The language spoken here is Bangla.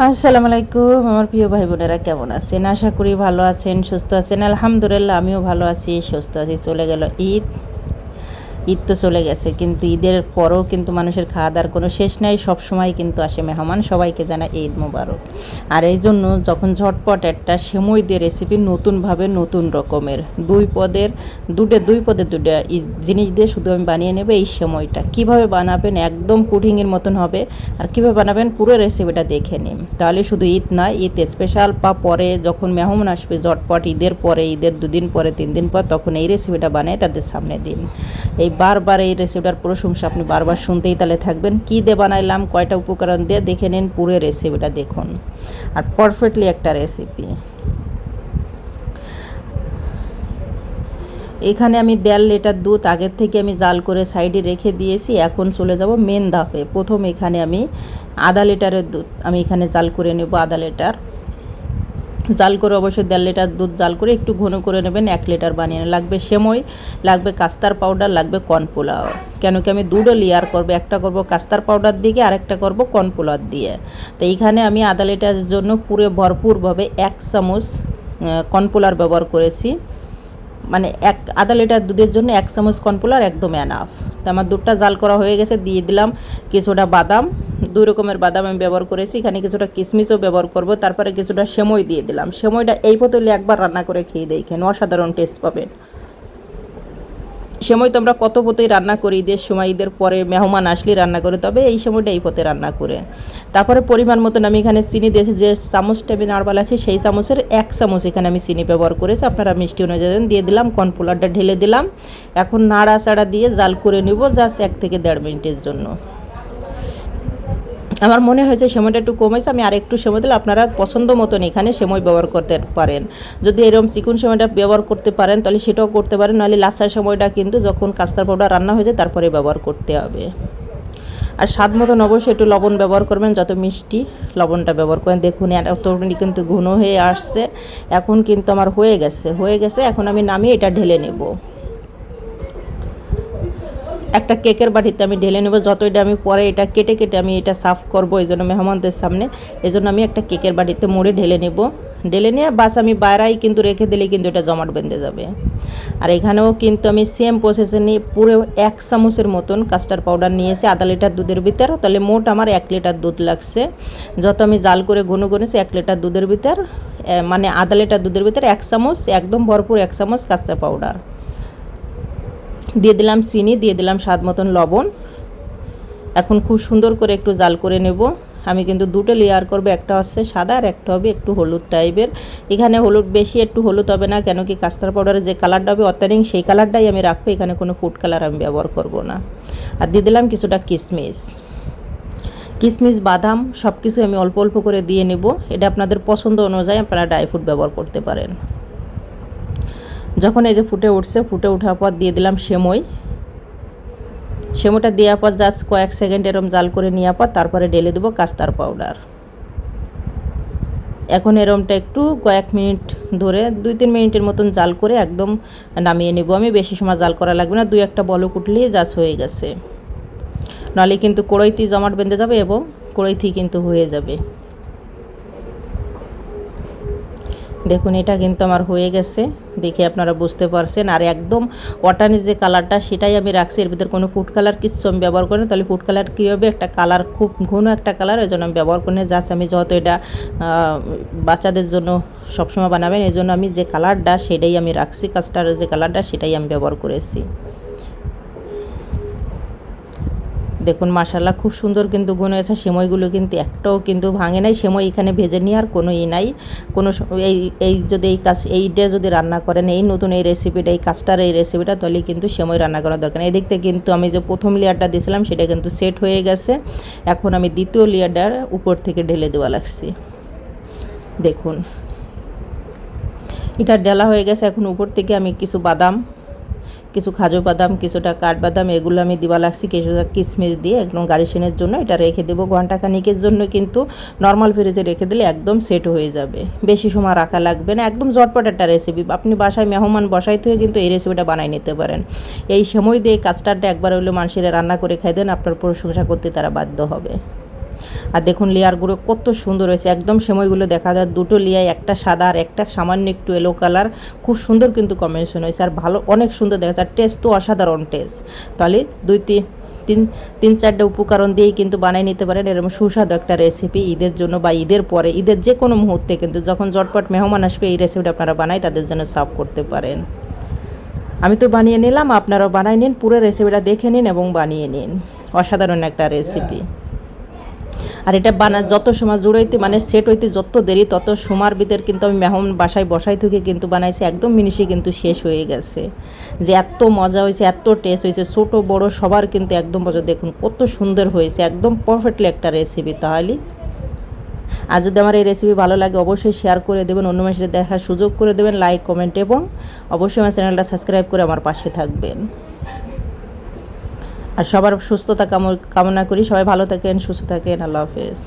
আসসালামু আলাইকুম, আমার প্রিয় ভাই বোনেরা কেমন আছেন? আশা করি ভালো আছেন, সুস্থ আছেন। আলহামদুলিল্লাহ, আমিও ভালো আছি, সুস্থ আছি। চলে গেল ঈদ। ঈদ তো চলে গেছে, কিন্তু ঈদের পরও কিন্তু মানুষের খাওয়া দাওয়ার কোনো শেষ নাই। সব সময় কিন্তু আসে মেহমান, সবাইকে জানা ঈদ মোবারক। আর এই জন্য যখন ঝটপট একটা সেমই দিয়ে রেসিপি নতুনভাবে নতুন রকমের, দুই পদের, দুটো, দুই পদের দুটো জিনিস দিয়ে শুধু আমি বানিয়ে নেব এই সময়টা কীভাবে বানাবেন? একদম পুডিংয়ের মতন হবে। আর কীভাবে বানাবেন? পুরো রেসিপিটা দেখে নিন। তাহলে শুধু ঈদ নয়, ঈদ স্পেশাল বা পরে যখন মেহমান আসবে ঝটপট ঈদের পরে, ঈদের দুদিন পরে তিন দিন পর, তখন এই রেসিপিটা বানাই তাদের সামনে দিন। এই বারবার এই রেসিপিটার প্রশংসা আপনি বারবার শুনতেই তাহলে থাকবেন। কী দিয়ে বানাইলাম, কয়টা উপকরণ দিয়ে, দেখে নিন পুরো রেসিপিটা দেখুন। আর পারফেক্টলি একটা রেসিপি এখানে আমি দেড় লিটার দুধ আগের থেকে আমি জাল করে সাইডে রেখে দিয়েছি, এখন চলে যাব মেন ধাপে। প্রথম এখানে আমি আধা লিটারের দুধ আমি এখানে জাল করে নেব, আধা লিটার। জাল করে অবশ্যই দেড় লিটার দুধ জাল করে একটু ঘন করে নেবেন, এক লিটার বানিয়ে লাগবে সেময় লাগবে কাস্তার পাউডার, লাগবে কর্নপোলাও কেন কি আমি দুটো লেয়ার করব, একটা করব কাস্তার পাউডার দিয়ে আরেকটা করব কর্নপোলার দিয়ে। তো এইখানে আমি আধা লিটারের জন্য পুরো ভরপুরভাবে এক চামচ কর্নপোলার ব্যবহার করেছি। মানে এক আধা লিটার দুধের জন্য এক চামচ কর্নফ্লাওয়ার একদম এনাফ তো আমার দুধটা জাল করা হয়ে গেছে, দিয়ে দিলাম কিছুটা বাদাম। দুই রকমের বাদাম আমি ব্যবহার করেছি, এখানে কিছুটা কিশমিশও ব্যবহার করব, তারপরে কিছুটা সেমই দিয়ে দিলাম। সেমইটা এই বোতলে একবার রান্না করে খেয়ে দেখেন, অসাধারণ টেস্ট পাবেন। সময় তো আমরা কত পথেই রান্না করি, ঈদের সময়, ঈদের পরে মেহমান আসলে রান্না করে, তবে এই সময়টা এই পথে রান্না করে। তারপরে পরিমাণ মতন আমি এখানে চিনি দেশে যে চামচটা আমি নারবাল আছে, সেই চামচের এক চামচ এখানে আমি চিনি ব্যবহার করেছি। আপনারা মিষ্টি অনুযায়ী দিয়ে দিলাম, কর্নফ্লাওয়ারটা ঢেলে দিলাম। এখন নাড়া চাড়া দিয়ে জাল করে নিব, জাস্ট এক থেকে দেড় মিনিটের জন্য। আমার মনে হয়েছে সময়টা একটু কমেছে, আমি আর একটু সময় দিলে আপনারা পছন্দ মতন এখানে সময় ব্যবহার করতে পারেন। যদি এরকম চিকুন সময়টা ব্যবহার করতে পারেন, তাহলে সেটাও করতে পারেন, নাহলে লাসার সময়টা কিন্তু যখন কাস্তার পাউডার রান্না হয়ে যায় তারপরে ব্যবহার করতে হবে। আর স্বাদ মতন অবশ্যই একটু লবণ ব্যবহার করবেন, যত মিষ্টি লবণটা ব্যবহার করেন। দেখুন এতটুকুনি কিন্তু ঘন হয়ে আসছে। এখন কিন্তু আমার হয়ে গেছে হয়ে গেছে, এখন আমি নামিয়ে এটা ঢেলে নেব। একটা কেকের বাটিতে আমি ঢেলে নেব যতটা আমি পরে এটা কেটে কেটে আমি এটা সাফ করব, এই জন্য মেহমানদের সামনে। এই জন্য আমি একটা কেকের বাটিতে মুড়ে ঢেলে নেব। ঢেলে নিয়ে বাস আমি বাইরাই কিন্তু রেখে দিলে কিন্তু এটা জমাট বেঁধে যাবে। আর এখানেও কিন্তু আমি সেম প্রসেসে নিয়ে পুরো এক চামচের মতন কাস্টার্ড পাউডার নিয়েছি, আধা লিটার দুধের ভিতর। তাহলে মোট আমার এক লিটার দুধ লাগছে। যত আমি জাল করে ঘন ঘনেছি এক লিটার দুধের ভিতর মানে আধা লিটার দুধের ভিতর এক চামচ, একদম ভরপুর এক চামচ কাস্টার্ড পাউডার দিয়ে দিলাম চিনি, দিয়ে দিলাম স্বাদ মতন লবণ। এখন খুব সুন্দর করে একটু জাল করে নেব। আমি কিন্তু দুটো লেয়ার করব, একটা হচ্ছে সাদা আর একটা হবে একটু হলুদ টাইপের এখানে হলুদ বেশি, একটু হলুদ হবে না, কেন কি কাস্তার পাউডারের যে কালারটা হবে অত্যাধিক সেই কালারটাই আমি রাখব। এখানে কোনো ফুড কালার আমি ব্যবহার করব না। আর দিয়ে দিলাম কিছুটা কিশমিশ কিশমিশ বাদাম সব কিছু আমি অল্প অল্প করে দিয়ে নেব। এটা আপনাদের পছন্দ অনুযায়ী আপনারা ড্রাই ফ্রুট ব্যবহার করতে পারেন। যখন এই যে ফুটে উঠছে, ফুটে ওঠার পর দিয়ে দিলাম সেমই। সেমোটা দেওয়ার পর জাস্ট কয়েক সেকেন্ড এরম জাল করে নেওয়ার পর তারপরে ঢেলে দেবো কাস্তার পাউডার এখন এরমটা একটু কয়েক মিনিট ধরে, দুই তিন মিনিটের মতন জাল করে একদম নামিয়ে নেব আমি। বেশি সময় জাল করা লাগবে না, দুই একটা বলক উঠলেই জাস্ট হয়ে গেছে। নাহলে কিন্তু কড়াইতেই জমাট বেঁধে যাবে এবং কড়াইতেই কিন্তু হয়ে যাবে। দেখুন, এটা কিন্তু আমার হয়ে গেছে। দেখে আপনারা বুঝতে পারছেন। আর একদম ওয়াটানির যে কালারটা, সেটাই আমি রাখছি। এর ভিতরে কোনো ফুড কালার কিছু আমি ব্যবহার করি তাহলে ফুড কালার কী হবে একটা কালার, খুব ঘন একটা কালার, ওই জন্য আমি ব্যবহার করি না। জাস্ট আমি যত এটা বাচ্চাদের জন্য সবসময় বানাবেন, এই জন্য আমি যে কালারটা, সেটাই আমি রাখছি। কাস্টারের যে কালারটা, সেটাই আমি ব্যবহার করেছি। দেখুন মাসাল্লাহ খুব সুন্দর কিন্তু গুণ হয়েছে। সেমইগুলো কিন্তু একটাও কিন্তু ভাঙে নাই। সেমই এখানে ভেজে নিয়ে আর কোনো ই নাই। কোনো এই এই যদি এই কাজ এইটা যদি রান্না করেন, এই নতুন এই রেসিপিটা এই কাজটার এই রেসিপিটা তাহলে কিন্তু সেমই রান্না করা দরকার এই দিকতে কিন্তু আমি যে প্রথম লেয়ারটা দিয়েছিলাম, সেটা কিন্তু সেট হয়ে গেছে। এখন আমি দ্বিতীয় লেয়ারটার উপর থেকে ঢেলে দেওয়া লাগছি। দেখুন, এটা ডেলা হয়ে গেছে। এখন উপর থেকে আমি কিছু বাদাম কিছু খাজু বাদাম, কিছুটা কাঠবাদাম এগুলো আমি দিবা লাগছি কিছুটা কিশমিশ দিয়ে একদম গাড়ি সেনের জন্য এটা রেখে দেবো। ঘণ্টা খানিকের জন্য কিন্তু নর্মাল ফ্রিজে রেখে দিলে একদম সেট হয়ে যাবে। বেশি সময় রাখা লাগবে না। একদম জটপট একটা রেসিপি আপনি বাসায় মেহমান বসাইতে হয়ে কিন্তু এই রেসিপিটা বানাই নিতে পারেন। এই সময় দিয়ে কাস্টারটা একবার হলে মানুষেরা রান্না করে খাই দেন, আপনার প্রশংসা করতে তারা বাধ্য হবে। আর দেখুন লেয়ারগুলো কত সুন্দর হয়েছে। একদম সময়গুলো দেখা যায়, দুটো লেয়ার, একটা সাদা আর একটা সামান্য একটু এলো কালার খুব সুন্দর কিন্তু কম্বিনেশন হয়েছে আর ভালো, অনেক সুন্দর দেখা আর টেস্ট তো অসাধারণ টেস্ট তাহলে দুই তিন তিন তিন চারটে উপকরণ দিয়েই কিন্তু বানিয়ে নিতে পারেন। এরকম সুস্বাদু একটা রেসিপি ঈদের জন্য বা ঈদের পরে, ঈদের যে কোনো মুহূর্তে কিন্তু যখন জটপট মেহমান আসবে, এই রেসিপিটা আপনারা বানাই, তাদের জন্য সার্ভ করতে পারেন। আমি তো বানিয়ে নিলাম, আপনারাও বানিয়ে নিন, পুরো রেসিপিটা দেখে নিন এবং বানিয়ে নিন। অসাধারণ একটা রেসিপি আর এটা বানা, যত সময় জুড়াইতে মানে সেট হইতে যত দেরি, তত সময়ের ভিতর কিন্তু আমি মেহমান বাসায় বসাই থেকে কিন্তু বানাইছি। একদম মিনিশে কিন্তু শেষ হয়ে গেছে। যে এত মজা হয়েছে এত টেস্ট হয়েছে ছোটো, বড় সবার কিন্তু একদম মজা। দেখুন, কত সুন্দর হয়েছে, একদম পারফেক্টলি একটা রেসিপি তাহলে। আর যদি আমার এই রেসিপি ভালো লাগে, অবশ্যই শেয়ার করে দেবেন, অন্য মানুষের দেখার সুযোগ করে দেবেন লাইক কমেন্ট এবং অবশ্যই আমার চ্যানেলটা সাবস্ক্রাইব করে আমার পাশে থাকবেন। আর সবার সুস্থতা কামনা করি। সবাই ভালো থাকেন সুস্থ থাকেন। আল্লাহ হাফেজ।